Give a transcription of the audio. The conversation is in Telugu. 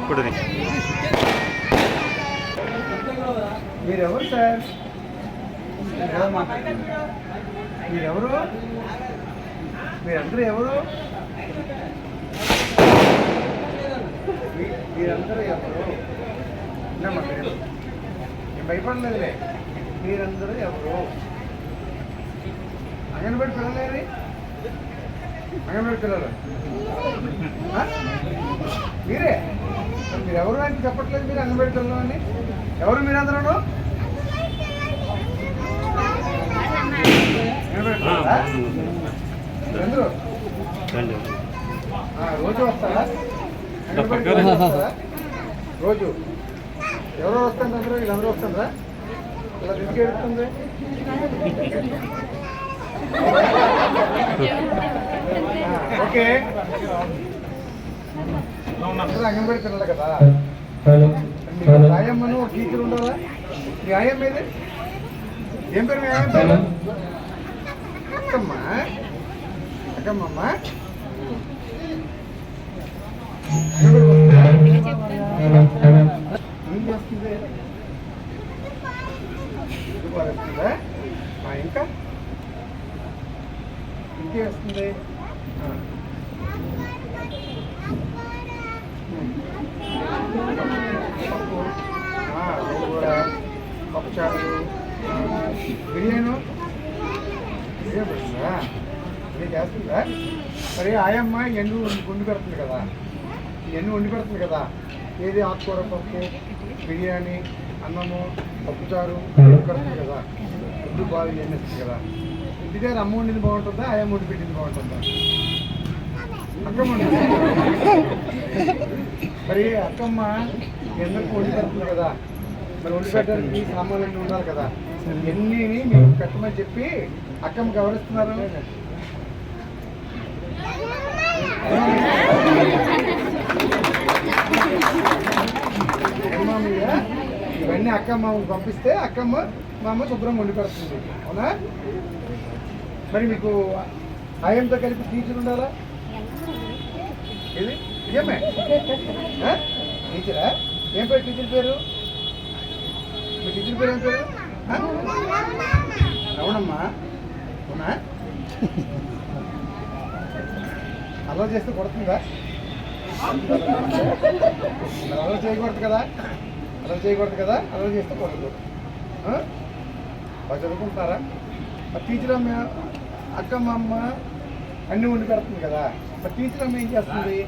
ఇప్పుడు మీరెవరు సార్? మీరెవరు? మీరెవరు మీరందరూ ఎవరు? మీరందరూ ఎవరు? నేను భయపడలేదులే. మీరందరూ ఎవరు? అంగన్వాడి పిల్లలేరి? అంగన్వాడి పిల్లలు? మీరే? మరి ఎవరు అని? చెప్పట్లేదు మీరు అంగన్వాడి పిల్లలు అని ఎవరు మీరందరూ ఆ, రోజు వస్తారా? రోజు ఎవరో వస్తారు అందరూ? వీళ్ళందరూ వస్తారా ఇలా ఆ, ఓకే. అంగన్వాడి పిల్లలు కదా ఆయమ్మను టీచర్ ఉండాలా? మీ ఆయమ్మ ఏది? ఏం పేరు మీ ఆయమ్మ పేరు అక్కమ్మ. అక్కమ్మమ్మ. ఏం చేస్తుంది? ఇంకా? ఇంకే వస్తుంది గోంగూర, పప్పుచారు బిర్యానీ? బిర్యానీ పెడుతుందా బిర్యానీ చేస్తుందా? మరి ఆయమ్మ ఎన్ను వండి పెడుతుంది కదా? ఎన్ను వండి పెడుతుంది కదా? ఏది ఆకుకూర పప్పు బిర్యానీ అన్నము పప్పుచారు పెడుతుంది కదా? ఫుడ్ బాగా ఇవన్నీ వస్తుంది కదా? ఇంటి దగ్గర అమ్మ వండింది బాగుంటుందా? ఆయమ్మ వండి పెట్టింది బాగుంటుందా? మరి అక్కమ్మ ఎందుకు వండి పెడుతుంది కదా. మరి వండి పెట్టడానికి సామాన్లు ఉండాలి కదా. ఇవన్నీ మీకు పెట్టమని చెప్పి అక్కమ్మకి ఎవరిస్తున్నారు అమ్మ మీద ఇవన్నీ అక్కమ్మ పంపిస్తే అక్కమ్మ మా అమ్మ శుభ్రంగా వండి పెడుతుంది అవునా? మరి మీకు ఆయంతో కలిపి టీచర్ ఉండాలా? ఏమే? టీచరా? ఏం పేరు టీచర్ పేరు? మీ టీచర్ పేరు ఏం పేరు? ఆ? అవునమ్మా అవునా? అలా చేస్తే కొడుతుందా? అలా చేయకూడదు కదా? అలా చేయకూడదు కదా? అలా చేస్తే కొడదు బాగా చదువుకుంటారా టీచర్ అమ్మ అక్కమ్మ అమ్మ అన్నీ ఉండి పెడుతుంది కదా. మరి టీచర్ అమ్మ ఏం చేస్తుంది?